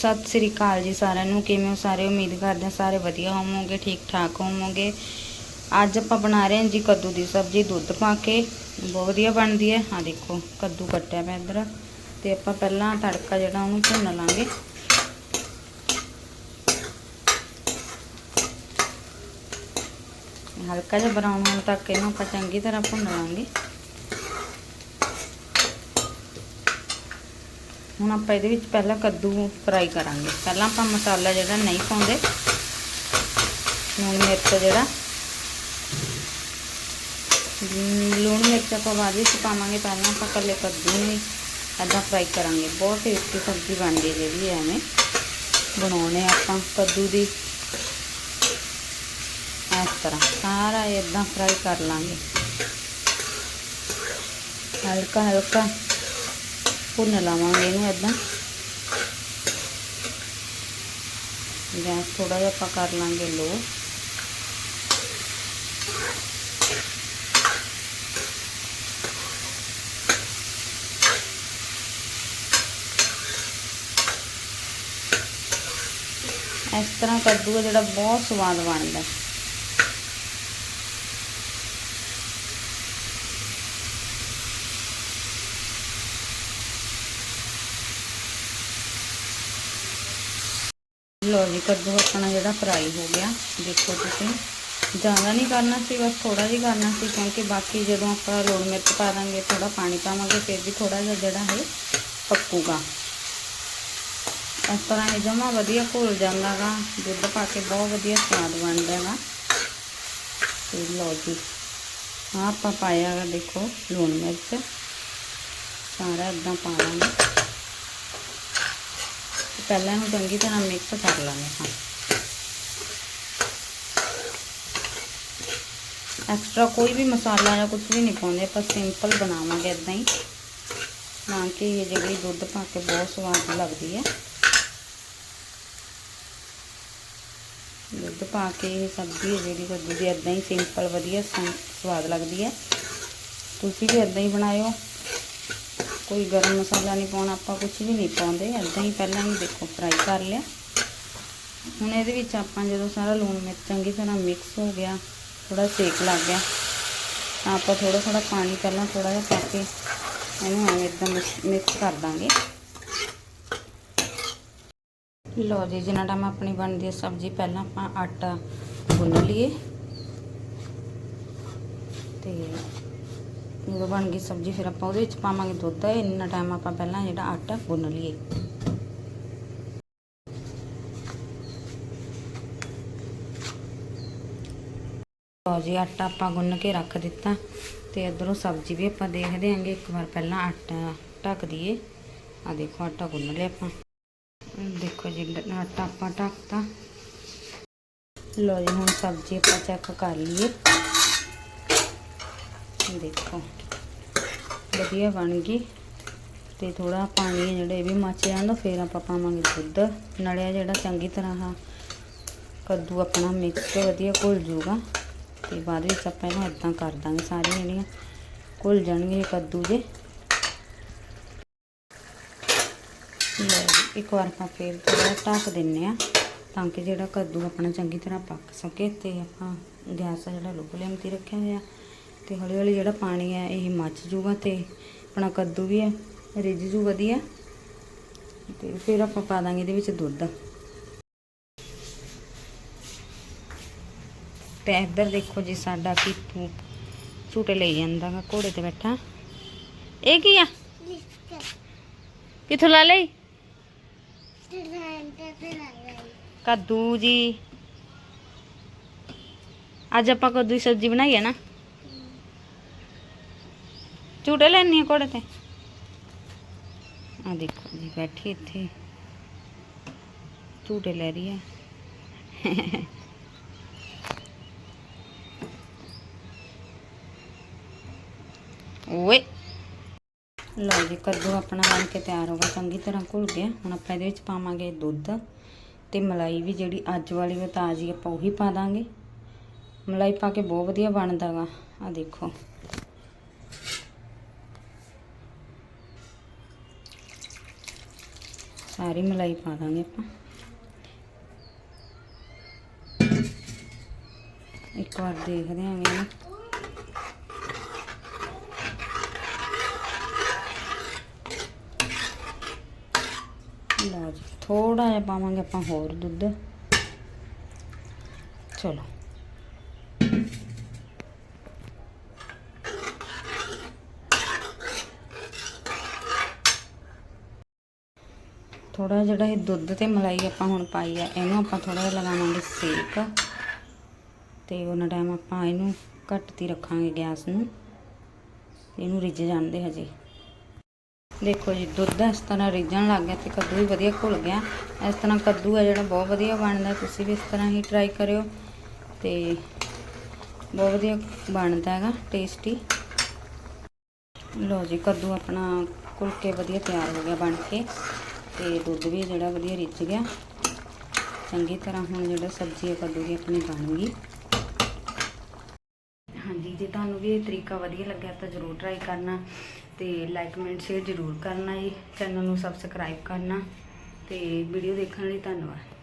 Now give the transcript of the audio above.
ਸਤਿ ਸ੍ਰੀ ਅਕਾਲ ਜੀ ਸਾਰਿਆਂ ਨੂੰ, ਕਿਵੇਂ ਹੋ ਸਾਰੇ? ਉਮੀਦ ਕਰਦੇ ਹਾਂ ਸਾਰੇ ਵਧੀਆ ਹੋਵੋਗੇ, ਠੀਕ ਠਾਕ ਹੋਵੋਗੇ। ਅੱਜ ਆਪਾਂ ਬਣਾ ਰਹੇ ਹਾਂ ਜੀ ਕੱਦੂ ਦੀ ਸਬਜ਼ੀ, ਦੁੱਧ ਪਾ ਕੇ। ਬਹੁਤ ਵਧੀਆ ਬਣਦੀ ਹੈ। ਆ ਦੇਖੋ, ਕੱਦੂ ਕੱਟਿਆ ਪਿਆ ਇੱਧਰ। ਤੇ ਆਪਾਂ ਪਹਿਲਾਂ ਤੜਕਾ ਜਿਹੜਾ ਉਹਨੂੰ ਭੁੰਨ ਲਾਂਗੇ। ਹਲਕਾ ਜਿਹਾ ਬਰਾਊਨ ਹੋਣ ਤੱਕ ਇਹਨੂੰ ਆਪਾਂ ਚੰਗੀ ਤਰ੍ਹਾਂ ਭੁੰਨ ਲਾਂਗੇ। ਹੁਣ ਆਪਾਂ ਇਹਦੇ ਵਿੱਚ ਪਹਿਲਾਂ ਕੱਦੂ ਫਰਾਈ ਕਰਾਂਗੇ। ਪਹਿਲਾਂ ਆਪਾਂ ਮਸਾਲਾ ਜਿਹੜਾ ਨਹੀਂ ਪਾਉਂਦੇ, ਲੂਣ ਮਿਰਚ ਜਿਹੜਾ, ਲੂਣ ਮਿਰਚ ਆਪਾਂ ਬਾਅਦ ਵਿੱਚ ਪਾਵਾਂਗੇ। ਪਹਿਲਾਂ ਆਪਾਂ ਕੱਲੇ ਕੱਦੂ ਨੂੰ ਹੀ ਐਦਾਂ ਫਰਾਈ ਕਰਾਂਗੇ। ਬਹੁਤ ਟੇਸਟੀ ਸਬਜ਼ੀ ਬਣਦੀ ਹੈ ਜਿਹੜੀ ਐਵੇਂ ਬਣਾਉਣੇ ਆਪਾਂ ਕੱਦੂ ਦੀ। ਇਸ ਤਰ੍ਹਾਂ ਸਾਰਾ ਇਦਾਂ ਫਰਾਈ ਕਰ ਲਾਂਗੇ। ਹਲਕਾ ਹਲਕਾ ਭੁੰਨ ਲਾਵਾਂਗੇ ਇਹਨੂੰ ਇਦਾਂ ਗੈਸ ਥੋੜਾ ਜਿਹਾ ਆਪਾਂ ਕਰ ਲਾਂਗੇ ਲੋ। ਇਸ ਤਰ੍ਹਾਂ ਕੱਦੂ ਜਿਹੜਾ ਬਹੁਤ ਸਵਾਦ ਬਣਦਾ ਲੋ ਜੀ ਕੱਦੂ ਆਪਣਾ ਜਿਹੜਾ ਫਰਾਈ ਹੋ ਗਿਆ। ਦੇਖੋ ਤੁਸੀਂ। ਜ਼ਿਆਦਾ ਨਹੀਂ ਕਰਨਾ ਸੀ, ਬਸ ਥੋੜਾ ਜਿਹਾ ਕਰਨਾ ਸੀ, ਕਿਉਂਕਿ ਬਾਕੀ ਜਦੋਂ ਆਪਾਂ ਲੂਣ ਮਿਰਚ ਪਾ ਦਾਂਗੇ ਥੋੜਾ ਪਾਣੀ ਪਾਵਾਂਗੇ, ਫਿਰ ਵੀ ਥੋੜਾ ਜਿਹਾ ਜਿਹੜਾ ਹੈ ਪੱਕੂਗਾ। ਇਸ ਤਰ੍ਹਾਂ ਇਹ ਜਮਾ ਵਧੀਆ ਘੁਲ ਜਾਂਦਾਗਾ ਦੁੱਧ ਪਾ ਕੇ ਬਹੁਤ ਵਧੀਆ ਸਵਾਦ ਬਣਦਾ ਹੈਗਾ ਤੇ ਲਓ ਜੀ, ਆਹ ਆਪਾਂ ਪਾਇਆ ਹੈਗਾ ਦੇਖੋ ਲੂਣ ਮਿਰਚ। ਸਾਰਾ ਇਦਾਂ ਪਾ ਲਾਂਗੇ ਪਹਿਲਾਂ ਇਹਨੂੰ ਚੰਗੀ ਤਰ੍ਹਾਂ ਮਿਕਸ ਕਰ ਲੈਂਦੇ ਹਾਂ। ਐਕਸਟਰਾ ਕੋਈ ਵੀ ਮਸਾਲਾ ਜਾਂ ਕੁਝ ਵੀ ਨਹੀਂ ਪਾਉਂਦੇ, ਆਪਾਂ ਸਿੰਪਲ ਬਣਾਵਾਂਗੇ ਇਦਾਂ ਹੀ। ਤਾਂ ਕਿ ਇਹ ਜਿਹੜੀ ਦੁੱਧ ਪਾ ਕੇ ਬਹੁਤ ਸਵਾਦ ਲੱਗਦੀ ਹੈ। ਦੁੱਧ ਪਾ ਕੇ ਇਹ ਸਬਜ਼ੀ ਹੈ ਜਿਹੜੀ ਕੱਦੂ ਦੀ ਇਦਾਂ ਹੀ ਸਿੰਪਲ ਵਧੀਆ ਸਵਾਦ ਲੱਗਦੀ ਹੈ। ਤੁਸੀਂ ਵੀ ਇਦਾਂ ਹੀ ਬਣਾਇਓ। ਕੋਈ ਗਰਮ ਮਸਾਲਾ ਨਹੀਂ ਪਾਉਣਾ, ਆਪਾਂ ਕੁਝ ਵੀ ਨਹੀਂ ਪਾਉਂਦੇ। ਇਦਾਂ ਹੀ ਪਹਿਲਾਂ ਹੀ ਦੇਖੋ ਫਰਾਈ ਕਰ ਲਿਆ। ਹੁਣ ਇਹਦੇ ਵਿੱਚ ਆਪਾਂ ਜਦੋਂ ਸਾਰਾ ਲੂਣ ਮਿਰਚ ਚੰਗੀ ਤਰ੍ਹਾਂ ਮਿਕਸ ਹੋ ਗਿਆ ਥੋੜਾ ਸੇਕ ਲੱਗ ਗਿਆ, ਤਾਂ ਆਪਾਂ ਥੋੜਾ ਥੋੜਾ ਪਾਣੀ ਪਹਿਲਾਂ ਥੋੜਾ ਜਿਹਾ ਪਾ ਕੇ ਇਹਨੂੰ ਐਵੇਂ ਇਦਾਂ ਮਿਕਸ ਕਰ ਦਾਂਗੇ। ਲਓ ਜੀ, ਜਿੰਨਾ ਟਾਈਮ ਆਪਣੀ ਬਣਦੀ ਹੈ ਸਬਜ਼ੀ, ਪਹਿਲਾਂ ਆਪਾਂ ਆਟਾ ਗੁੰਨ ਲਈਏ। ਤੇ ਜਦੋਂ ਬਣ ਗਈ ਸਬਜ਼ੀ, ਫਿਰ ਆਪਾਂ ਉਹਦੇ ਵਿੱਚ ਪਾਵਾਂਗੇ ਦੁੱਧ। ਇੰਨਾ ਟਾਈਮ ਆਪਾਂ ਪਹਿਲਾਂ ਜਿਹੜਾ ਆਟਾ ਗੁੰਨ ਲਈਏ। ਲਓ ਜੀ, ਆਟਾ ਆਪਾਂ ਗੁੰਨ ਕੇ ਰੱਖ ਦਿੱਤਾ ਤੇ ਇਧਰੋਂ ਸਬਜ਼ੀ ਵੀ ਆਪਾਂ ਦੇਖਦੇ ਆਂਗੇ ਇੱਕ ਵਾਰ ਪਹਿਲਾਂ ਆਟਾ ਢੱਕ ਦਈਏ। ਆ ਦੇਖੋ, ਆਟਾ ਗੁੰਨ ਲਿਆ ਆਪਾਂ। ਦੇਖੋ ਜੀ, ਆਟਾ ਆਪਾਂ ਢੱਕਤਾ। ਲਓ ਜੀ, ਹੁਣ ਸਬਜ਼ੀ ਆਪਾਂ ਚੈੱਕ ਕਰ ਲਈਏ। ਦੇਖੋ। ਵਧੀਆ ਬਣ ਗਈ। ਤੇ ਥੋੜਾ ਪਾਣੀ ਜਿਹੜੇ ਵੀ ਮੱਚ ਜਾਂਦਾ ਫਿਰ ਆਪਾਂ ਪਾਵਾਂਗੇ ਦੁੱਧ। ਨੜਿਆ ਜਿਹੜਾ ਚੰਗੀ ਤਰ੍ਹਾਂ ਕੱਦੂ ਆਪਣਾ ਮਿਕਸ ਵਧੀਆ ਘੁਲ ਜੂਗਾ ਤੇ ਬਾਅਦ ਵਿੱਚ ਆਪਾਂ ਇਹਨੂੰ ਇਦਾਂ ਕਰ ਦਾਂਗੇ। ਸਾਰੀਆਂ ਜਿਹੜੀਆਂ ਘੁਲ ਜਾਣਗੇ ਕੱਦੂ ਦੇ ਇੱਕ ਵਾਰ ਆਪਾਂ ਫੇਰ ਥੋੜਾ ਢੱਕ ਦਿੰਨੇ ਆ ਤਾਂ ਕਿ ਜਿਹੜਾ ਕੱਦੂ ਆਪਣਾ ਚੰਗੀ ਤਰ੍ਹਾਂ ਪੱਕ ਸਕੇ ਤੇ ਆਪਾਂ ਗੈਸ ਜਿਹੜਾ ਲੋ ਫਲੇਮ ਤੇ ਰੱਖਿਆ ਹੋਇਆ। ਤੇ ਹੌਲੀ ਹੌਲੀ ਜਿਹੜਾ ਪਾਣੀ ਹੈ ਇਹ ਮੱਚ ਜੂਗਾ ਤੇ ਆਪਣਾ ਕੱਦੂ ਵੀ ਹੈ, ਰਿੱਝ ਜੂ ਵਧੀਆ। ਤੇ ਫਿਰ ਆਪਾਂ ਪਾ ਦਾਂਗੇ ਇਹਦੇ ਵਿੱਚ ਦੁੱਧ। ਤੇ ਇੱਧਰ ਦੇਖੋ ਜੀ ਸਾਡਾ ਪੀਪੂ ਝੂਟੇ ਲਈ ਜਾਂਦਾ ਗਾ, ਘੋੜੇ ਤੇ ਬੈਠਾ। ਇਹ ਕੀ ਆ? ਕਿੱਥੋਂ ਲਾ ਲਈ? ਕੱਦੂ ਜੀ। ਅੱਜ ਆਪਾਂ ਕੱਦੂ ਦੀ ਸਬਜ਼ੀ ਬਣਾਈ ਹੈ ਨਾ? ਝੂਟੇ ਲੈਣੀ ਆ ਘੋੜੇ ਤੇ ਆ ਦੇਖੋ ਜੀ ਬੈਠੀ ਇੱਥੇ ਝੂਟੇ ਲੈ ਰਹੀ ਹੈ ਓਏ ਲਓ ਜੀ ਕੱਦੂ ਆਪਣਾ ਬਣ ਕੇ ਤਿਆਰ ਹੋ ਗਿਆ ਚੰਗੀ ਤਰ੍ਹਾਂ ਘੁਲ ਗਿਆ ਹੁਣ ਆਪਾਂ ਇਹਦੇ ਵਿੱਚ ਪਾਵਾਂਗੇ ਦੁੱਧ ਤੇ ਮਲਾਈ ਵੀ ਜਿਹੜੀ ਅੱਜ ਵਾਲੀ ਵਾ ਤਾਜ਼ੀ ਆਪਾਂ ਉਹੀ ਪਾ ਦਾਂਗੇ ਮਲਾਈ ਪਾ ਕੇ ਬਹੁਤ ਵਧੀਆ ਬਣਦਾ ਗਾ ਆ ਦੇਖੋ ਸਾਰੀ ਮਲਾਈ ਪਾ ਦਾਂਗੇ ਆਪਾਂ। ਇੱਕ ਵਾਰ ਦੇਖਦੇ ਆਂ ਇਹਨੂੰ। ਲਓ ਜੀ ਥੋੜਾ ਜਿਹਾ ਪਾਵਾਂਗੇ ਆਪਾਂ ਹੋਰ ਦੁੱਧ। ਚਲੋ। ਥੋੜਾ ਜਿਹੜਾ ਇਹ ਦੁੱਧ ਤੇ ਮਲਾਈ ਆਪਾਂ ਹੁਣ ਪਾਈ ਆ, ਇਹਨੂੰ ਆਪਾਂ ਥੋੜਾ ਜਿਹਾ ਲਗਾਵਾਂਗੇ ਸੇਕ ਤੇ ਉਹਨਾਂ ਟਾਈਮ ਆਪਾਂ ਇਹਨੂੰ ਘੱਟ ਤੇ ਰੱਖਾਂਗੇ ਗੈਸ ਨੂੰ, ਇਹਨੂੰ ਰਿੱਝ ਜਾਂਦੇ ਹਜੇ। ਦੇਖੋ ਜੀ, ਦੁੱਧ ਇਸ ਤਰ੍ਹਾਂ ਰਿੱਝਣ ਲੱਗ ਗਿਆ ਤੇ ਕੱਦੂ ਵੀ ਵਧੀਆ ਘੁਲ ਗਿਆ। ਇਸ ਤਰ੍ਹਾਂ ਕੱਦੂ ਹੈ ਜਿਹੜਾ ਬਹੁਤ ਵਧੀਆ ਬਣਦਾ, ਤੁਸੀਂ ਵੀ ਇਸ ਤਰ੍ਹਾਂ ਹੀ ਟਰਾਈ ਕਰਿਓ ਤੇ ਬਹੁਤ ਵਧੀਆ ਬਣਦਾ ਹੈਗਾ ਟੇਸਟੀ ਲਓ ਜੀ, ਕੱਦੂ ਆਪਣਾ ਘੁਲ ਕੇ ਵਧੀਆ ਤਿਆਰ ਹੋ ਗਿਆ ਬਣ ਕੇ। ਤੇ ਦੁੱਧ ਵੀ ਜਿਹੜਾ ਵਧੀਆ ਰਿੱਝ ਗਿਆ। ਚੰਗੀ ਤਰ੍ਹਾਂ ਹੁਣ ਜਿਹੜਾ ਸਬਜ਼ੀ ਹੈ ਕੱਦੂ ਦੀ ਆਪਣੀ ਬਣ ਗਈ ਹਾਂਜੀ, ਜੇ ਤੁਹਾਨੂੰ ਵੀ ਇਹ ਤਰੀਕਾ ਵਧੀਆ ਲੱਗਿਆ ਤਾਂ ਜ਼ਰੂਰ ਟਰਾਈ ਕਰਨਾ ਤੇ ਲਾਈਕ ਕਮੈਂਟ ਸ਼ੇਅਰ ਜ਼ਰੂਰ ਕਰਨਾ ਜੀ। ਚੈਨਲ ਨੂੰ ਸਬਸਕ੍ਰਾਈਬ ਕਰਨਾ ਤੇ ਵੀਡੀਓ ਦੇਖਣ ਲਈ ਧੰਨਵਾਦ।